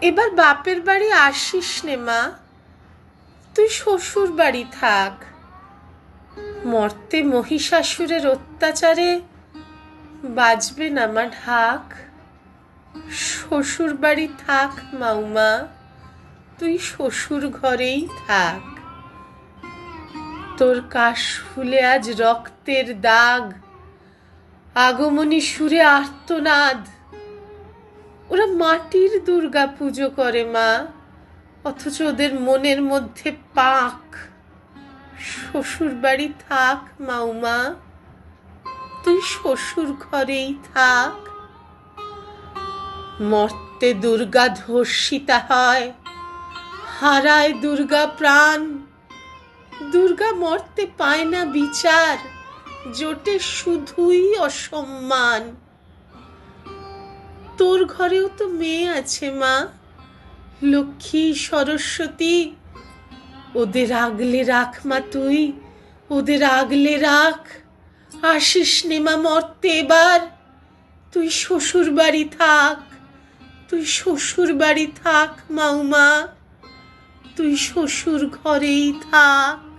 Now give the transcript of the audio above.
এবার বাপের বাড়ি আসিস নে, মা। তুই শ্বশুর বাড়ি থাক। মর্তে মহিষাসুরের অত্যাচারে বাজবে না মা ঢাক। শ্বশুর বাড়ি থাক, মাউমা। তুই শ্বশুর ঘরেই থাক। তোর কাশ ফুলে আজ রক্তের দাগ। আগমনী সুরে আর্তনাদ। ওরা মাটির দুর্গা পুজো করে, মা। অথচ ওদের মনের মধ্যে পাক। শ্বশুর বাড়ি থাক, মাউমা। তুই শ্বশুর ঘরেই থাক। মর্তে দুর্গা ধর্ষিতা হয়, হারায় দুর্গা প্রাণ। দুর্গা মর্তে পায় না বিচার, জোটে শুধুই অসম্মান। তোর ঘরেও তো মেয়ে আছে, মা। লক্ষ্মী, সরস্বতী, ওদের আগলে রাখ, মা তুই। ওদের আগলে রাখ। আসিস নে, মা, মর্তে এবার। তুই শ্বশুর বাড়ি থাক। তুই শ্বশুর বাড়ি থাক, মাউমা। তুই শ্বশুর ঘরেই থাক।